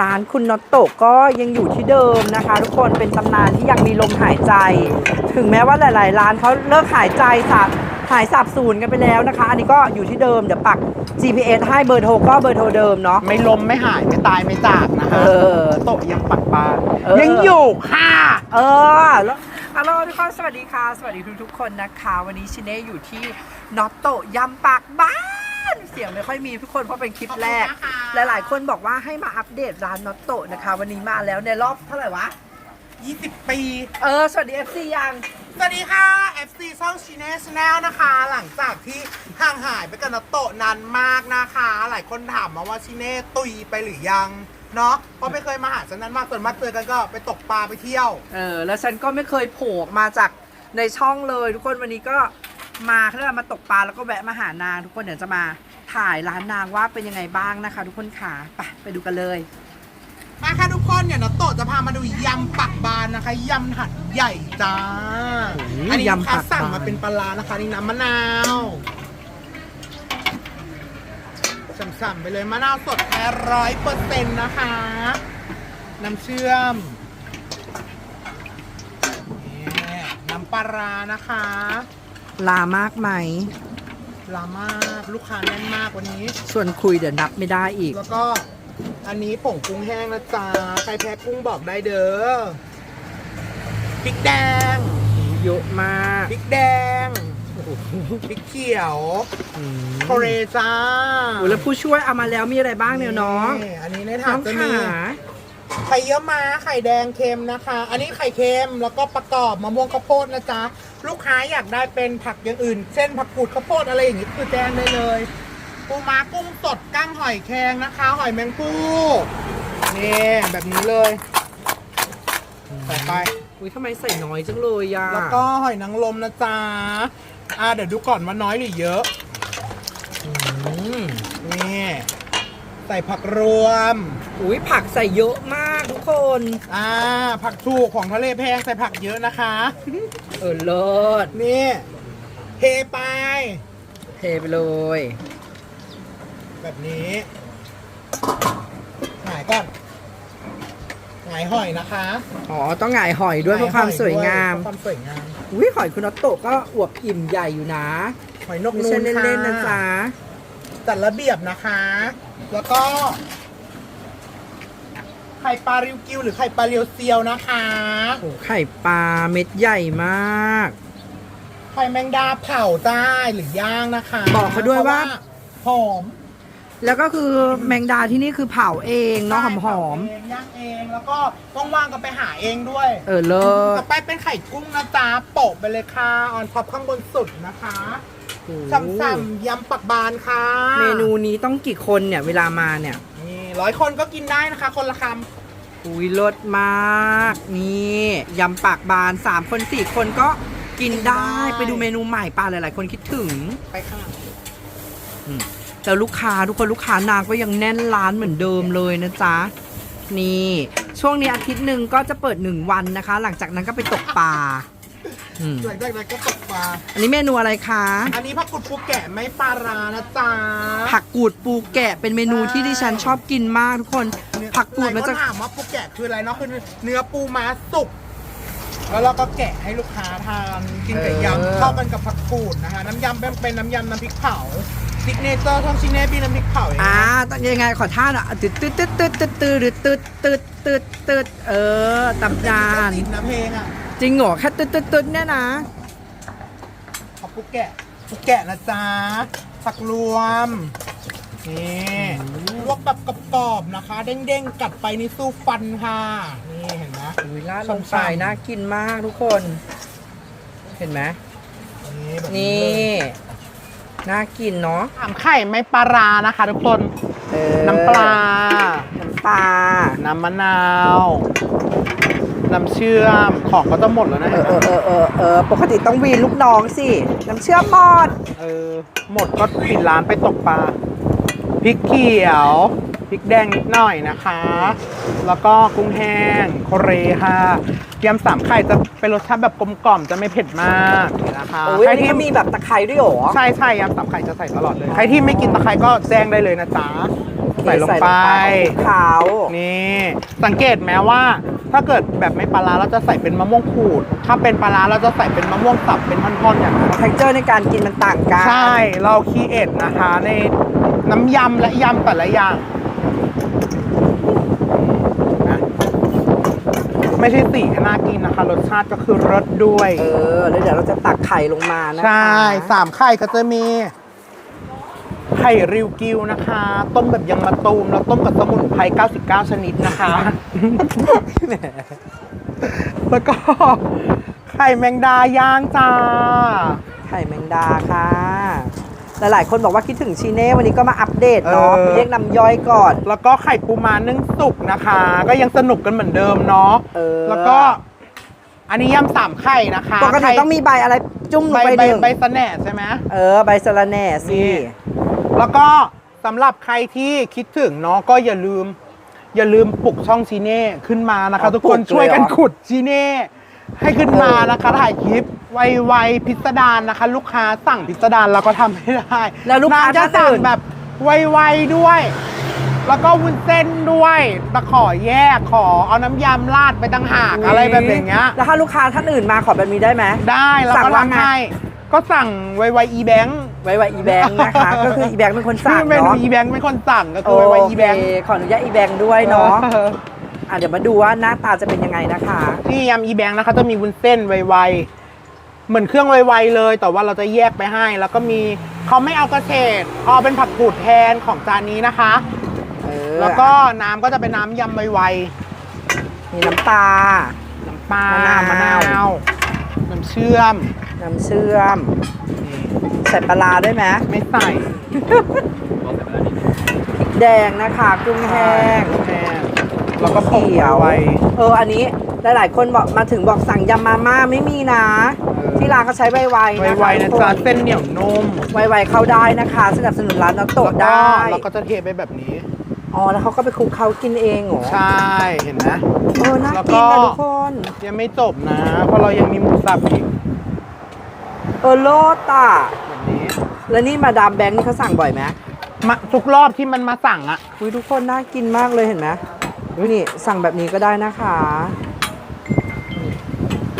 ร้านคุณน็อตโตะก็ยังอยู่ที่เดิมนะคะ ทุกคนเป็นตำนานที่ยังมีลมหายใจ ถึงแม้ว่าหลาย ๆ ร้านเขาเลิกหายใจสาบหายสาบสูญกันไปแล้วนะคะ อันนี้ก็อยู่ที่เดิมเดี๋ยวปัก GPS ให้เบอร์โทรก็เบอร์โทรเดิมเนาะ ไม่ล้มไม่หายไม่ตายไม่จากนะคะเออโตะยังปักปานเออ ยังอยู่ค่ะ เออแล้วฮัลโหลทุกคนสวัสดีค่ะ สวัสดีทุกทุกๆคนนะคะ วันนี้ชิเน่อยู่ที่น็อตโตะยำปากบ้าน เสียงไม่ค่อยมีทุกคนเพราะเป็นคลิปแรก ขอบคุณนะคะ หลายๆ คนบอกว่าให้มาอัปเดตร้านน็อตโตะนะคะ วันนี้มาแล้วในรอบเท่าไหร่วะ 20 ปี เออ สวัสดี FC ยัง สวัสดีค่ะ FC ช่องชีเนสแนลนะคะ หลังจากที่ห่างหายไปกับนาโตะนานมากนะคะ หลายคนถามมาว่าชิเน่ตุยไปหรือยัง เนาะเพราะไม่เคยมาหาฉันนั้นมากส่วนมากเจอกันก็ไปตกปลาไปเที่ยว เออ แล้วฉันก็ไม่เคยโผล่ออกมาจากในช่องเลย ทุกคนวันนี้ก็ มาเพื่อมาตกปลาแล้วก็แวะมาหานาง ทุกคนเดี๋ยวจะมาถ่ายร้านนางว่าเป็นยังไงบ้างนะคะ ทุกคนค่ะไปไปดูกันเลย มาค่ะทุกคนเนี่ยนาโตะจะพามาดูยำปักบานนะคะยำหัดใหญ่จ้า โอ้ยอันนี้ลูกค้ายำปักบาน สั่งมาเป็นปลาร้านะคะนี่น้ำมะนาวฉ่ำๆไปเลยมะนาวสดแท้ร้อยเปอร์เซ็นต์นะคะ น้ำเชื่อมนี่น้ำปลาร้านะคะ ลามากไหม ลามากลูกค้าแน่นมากวันนี้ ส่วนคุยเดี๋ยวนับไม่ได้อีก แล้วก็อันนี้ผงกุ้งแห้งนะจ๊ะใครแพ้กุ้งบอกได้เด้อพริกแดงเยอะมากพริกแดงพริกเขียวอืมโคเรจ้าโอ้แล้วผู้ช่วยเอามาแล้วมีอะไรบ้างเนี่ยน้อง อันนี้ในน้ถาอดงจะมีขาไข่เยี่ยวม้าไข่แดงเค็มนะคะ อันนี้ไข่เค็มแล้วก็ประกอบมะม่วงข้าวโพดนะจ๊ะ ลูกค้าอยากได้เป็นผักอย่างอื่น เช่นผักกูดข้าวโพดอะไรอย่างงี้คือแจ้งได้เลยปูม้ากุ้งสดกั้งหอยแครงนะคะ หอยแมงภู่นี่แบบนี้เลยใส่ไป อุ้ยทำไมใส่น้อยจังเลยอะแล้วก็หอยนางรมนะจ๊ะอ่าเดี๋ยวดูก่อนว่าน้อยหรือเยอะอืมนี่ใส่ผักรวม อุ้ยผักใส่เยอะมากทุกคน อ่า ผักถูกของทะเลแพงใส่ผักเยอะนะคะ เออเลิศนี่เทไป เทไปเลย แบบนี้หงายก่อนหงายหอยนะคะอ๋อ ต้องหงายหอยด้วยเพื่อความสวยงาม เพื่อความสวยงามอุ้ยหอยคุณน็อตโตะก็อวบอิ่มใหญ่อยู่นะ หอยนกไม่นูใช่นเล่นๆนะจ๊ะจัดระเบียบนะคะ แล้วก็ ไข่ปลาริวกิวหรือไข่ปลาเรียวเซียวนะคะโอ้ไข่ปลาเม็ดใหญ่มาก ไข่แมงดาเผาได้หรือย่างนะคะบอกเขาด้วยว่า เพระหอมแล้วก็คือแมงดาที่นี่คือเผาเองเนาะหอมหอมเองย่างเองแล้วก็ว่างๆก็ไปหาเองด้วยๆเออเลิศต่อไปเป็นไข่กุ้งนะจ๊ะโปะไปเลยค่ะออนท็อปข้างบนสุดนะคะโอ้ช่ำๆยำปักบานค่ะ เมนูนี้ต้องกี่คนเนี่ยเวลามาเนี่ยนี่ ร้อยคนก็กินได้นะคะ คนละคอุ้ยรสมาก นี่ยำปากบานสามคนสี่คนก็กินได้ ไปดูเมนูใหม่ปลาหลาย ๆ คนคิดถึงำไปค่ะแต่ลูกค้าทุกคนลูกค้านางก็ยังแน่นร้านเหมือนเดิมเลยนะจ๊ะ นี่ ช่วงนี้อาทิตย์หนึ่งก็จะเปิดหนึ่งวันนะคะ หลังจากนั้นก็ไปตกปลา อืมหลังจากนั้นก็ตกปลา อันนี้เมนูอะไรคะ อันนี้ผักกุดปูแกะไม่ปลาร้านะจ๊ะ ผักกูดปูแกะเป็นเมนูที่ดิฉันชอบกินมากทุกคน ผักกูดมันจะ หลายคถามว่าปูแกะคืออะไรเนาะคือเนื้อปูม้าสุก แล้วเราก็แกะให้ลูกค้าทานกินกับเออ ยำเข้ากันกับผักกูดนะคะ น้ำยำเป็นเป็นน้ำยำน้ำพริกเผาซิกเนเจอร์ท่องชิเน่บีน้ำพริกเผาเองอ่านะต้องยังไงขอท่าหน่อยตึ๊ดตึ๊ดตึ๊ดตึ๊ดตึ๊ดตึ๊ดตึ๊ดตึ๊ดตึ๊ดตึ๊ดเออตำนานติดนะเพลงอะ จริงเหรอแค่ตึ๊ดตึ๊ดตึ๊ดเนี่ยนะขอปูแกะปูแกะนะจ๊ะผักรวม นี่ลวกแบบกรอบๆนะคะ เด้งๆ กัดไปนี่สู้ฟันค่ะ นี่เห็นไหมอุ้ยราดลงไปช่ำๆน่ากินมากทุกคน เห็นไหมนี่แบบนี่ เลยน่ากินเนาะถามไข่ไม่ปลาร้านะคะทุกคน เออน้ำปลา น้ำปลาน้ำมะนาว น้ำเชื่อมของก็จะหมดแล้วนะเอเห็อนเอไหมอเออเออเออปกติต้องวีนลูกน้องสิ น้ำเชื่อมหมด เออหมดก็ปิดร้านไปตกปลาพริกเขียว พริกแดงนิดหน่อยนะคะ แล้วก็กุ้งแห้งโคเรค่ะยำสามไข่จะเป็นรสชาติแบบกลมกล่อมจะไม่เผ็ดมากนะคะโอ้ยใครอันนี้ที่ก็มีแบบตะไคร้ด้วยเหรอ ใช่ใช่ยำสามไข่จะใส่ตลอดเลย ใครที่ไม่กินตะไคร้ก็แจ้งได้เลยนะจ๊ะเคใส่ลงไปขาวนี่ สังเกตไหมว่าถ้าเกิดแบบไม่ปลาร้าเราจะใส่เป็นมะม่วงขูด ถ้าเป็นปลาร้าเราจะใส่เป็นมะม่วงสับเป็นท่อนๆอย่างนั้นเท็กเจอร์ในการกินมันต่างกัน ใช่ เราคีเอทนะคะในน้ำยำและยำแต่ละอย่างนะ ไม่ใช่สีแค่น่ากินนะคะ รสชาติก็คือรสด้วย เออแล้วเดี๋ยวเราจะตักไข่ลงมานะคะใช่สามไข่ก็จะมี ไข่ริวกิวนะคะ ต้มแบบยังมะตูมแล้วต้มกับสมุนไพร99 ชนิดนะคะแล้วก็ไข่แมงดาย่างจ้า ไข่แมงดาค่ะ หลายๆ คนบอกว่าคิดถึงชีเน่วันนี้ก็มาอัปเดตเนาะเออ เรียกน้ำย่อยก่อนแล้วก็ไข่ปูม้านึ่งสุกนะคะ ก็ยังสนุกกันเหมือนเดิมเนาะเออแล้วก็ อันนี้ยำสามไข่นะคะปกติไข่ต้องมีใบอะไรจุ้มลใบงไปใบหนึ่งใบสะแหน่ใช่ไหม เออใบสะระแหน่สิ นี่ แล้วก็สำหรับใครที่คิดถึงเนาะก็อย่าลืม อย่าลืมปลุกช่องชีเน่ขึ้นมานะคะทุกคนช่วยกันขุดชีเน่ ให้ขึ้นมานะคะ ถ่ายคลิปไวๆพิสดารนะคะ ลูกค้าสั่งพิสดารเราก็ทำไม่ได้แล้วลูกค้าน้ำจะท่านสั่งอื่นแบบไวๆด้วย แล้วก็วุ้นเส้นด้วยตะขอแยกขอเอาน้ำยำราดไปตั้งหากอะไรแบบอย่างเงี้ย แล้วถ้าลูกค้าท่านอื่นมาขอแบบนี้ได้ไหม ได้แล้วสั่งก็ว่าทำไง ให้ก็สั่งไวๆอีแบงค์ไว้ไว้อีแบงค์นะคะ ก็คืออีแบงค์เป็นคนสั่งเมนูเนาะอีแบงค์เป็นคนสั่งก็คือไวๆอีแบงค์ โเคขออนุญาตอีแบงค์ด้วยเนาะอ่ะเดี๋ยวมาดูว่าหน้าตาจะเป็นยังไงนะคะที่ยำอีแบงค์นะคะจะมีวุ้นเส้นไวๆเหมือนเครื่องไวๆเลย แต่ว่าเราจะแยกไปให้ แล้วก็มีเขาไม่เอากระเฉดเอาเป็นผักกูดแทนของจานนี้นะคะ เออแล้วก็น้ำก็จะเป็นน้ำยำไวมีน้ำตาๆน้ำปลามะนาวมะนาว น้ำเชื่อมน้ำเชื่อม ใส่ปลาร้าด้วยไหมไม่ใส่พริกแดงนะคะ กุ้งแห้ง แห้ง แล้วก็ผงเขียวไวเอออันนี้หลายๆคนบอกมาถึงบอกสั่งยำมาม่าไม่มีนะ ที่ร้านเขาใช้ไวๆนะคะไวๆนะทุกคจ๊ะเส้นเหนียวนุ่มไวๆเข้าได้นะคะ สนับสนุนร้านน้องโตะแล้วก็ได้เราก็จะเทไปแบบนี้อ๋อแล้วเขาก็ไปคลุกเขากินเองเหรอใช่เห็นไหมเออน่าแล้วก็กินนะทุกคนยังไม่จบนะ เพราะเรายังมีหมูสับอีกเออโลดอะแบบนี้ แล้วนี่มาดามแบงค์นี่เขาสั่งบ่อยไหมมาทุกรอบที่มันมาสั่งอะอุ้ยทุกคนน่ากินมากเลยเห็นไหม อุ้ยนี่สั่งแบบนี้ก็ได้นะคะ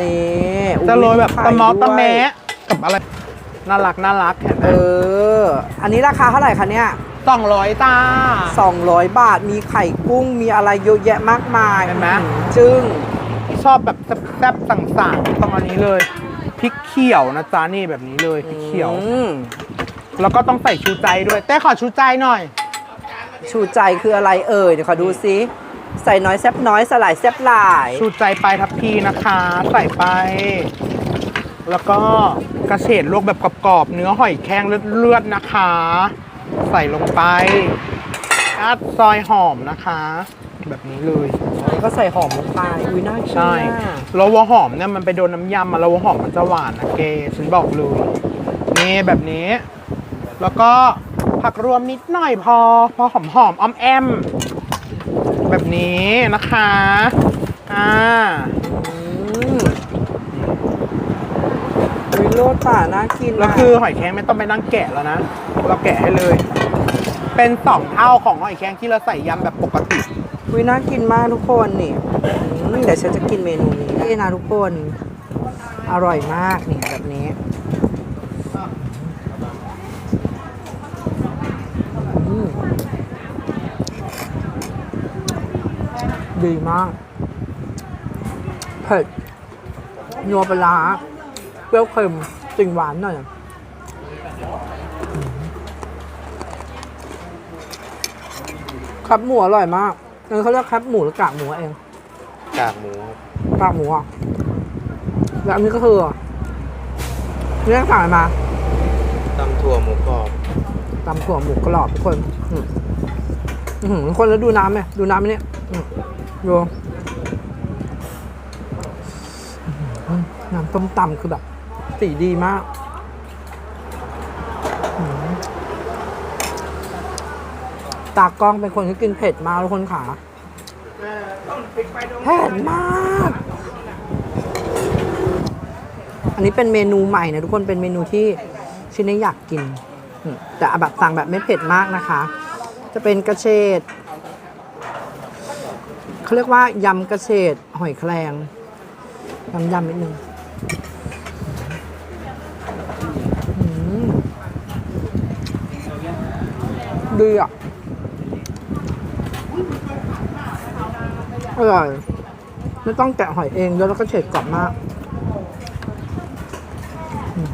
นี่อุ๊จะโรยแบบไข่ตะเมอตะด้วยแมะกับอะไร น่ารักน่ารักเห็นไหมเออ อันนี้ราคาเท่าไหร่คะเนี่ยสองร้อยตา200บาทมีไข่กุ้งมีอะไรเยอะแยะมากมายเห็นไหมจึงที่ชอบแบบแซ่บๆสั่งๆต้องอันนี้เลยพริกเขียวนะจ๊ะนี่แบบนี้เลยพริกเขียวอืมแล้วก็ต้องใส่ชูใจด้วย แต่ขอชูใจหน่อย ชูใจคืออะไรเอ่ยเดี๋ยวขอดูซิ ใส่น้อยแซบน้อยสลายแซบหลายชูใจปลายทับพีนะคะ ใส่ไป แล้วก็กระเฉดลวกแบบกรอบๆเนื้อหอยแครงเลือดๆนะคะ ใส่ลงไปอัดซอยหอมนะคะ แบบนี้เลยแล้วก็ใส่หอมลงไปอุ้ยน่ากินใช่อะแล้ววัวหอมเนี่ยมันไปโดนน้ำยำมาแล้ววัวหอมมันจะหวานนะเกฉันบอกเลยนี่แบบนี้ แล้วก็ผักรวมนิดหน่อยพอ พอหอมหอมๆอ้อมแอม แบบนี้นะคะ อ่าอืมวิโรตาน่ากินแล้วคือหอยแครงไม่ต้องไปนั่งแกะแล้วนะ เราแกะให้เลย เป็นสองเท่าของหอยแครงที่เราใส่ยำแบบปกติวิน่ากินมากทุกคนนี่อืมเดี๋ยวฉันจะกินเมนูนี้นี่นะทุกคน อร่อยมากนี่แบบนี้ ดีมาก เผ็ดนัวปลาร้าเปรี้ยวเค็มติ่งหวานหน่อยครับหมูอร่อยมากเออเขาเรียกครับหมูหรือกากหมูเอง กากหมูครับกากหมูอะแล้วอันนี้ก็คือเรื่องสั่งอะไรมาตำถั่วหมูกรอบตำถั่วหมูกรอบทุกคน อืมอื้อหือทุกคนแล้วดูน้ำไหมดูน้ำไหมเนี่ยอืม ดูน้ำต้มตำคือแบบ สีดีมาก ตากล้องเป็นคนที่กินเผ็ดมากทุกคนขาเผ็ดมาก อันนี้เป็นเมนูใหม่นะทุกคนเป็นเมนูที่ชินเน่อยากกิน แต่แบบสั่งแบบไม่เผ็ดมากนะคะ จะเป็นกระเฉด เขาเรียกว่ายำกระเฉดหอยแครงยำยำนิดนึงดีอะอร่อยไม่ต้องแกะหอยเองแล้วก็เฉดกรอบมากอืม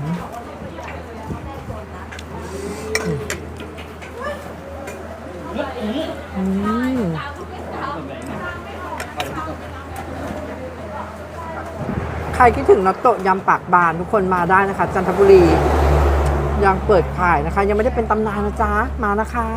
อืมใครคิดถึงนัตโตะยำปากบานทุกคนมาได้นะคะ จันทบุรียังเปิดขายนะคะ ยังไม่ได้เป็นตำนานนะจ๊ะมานะคะ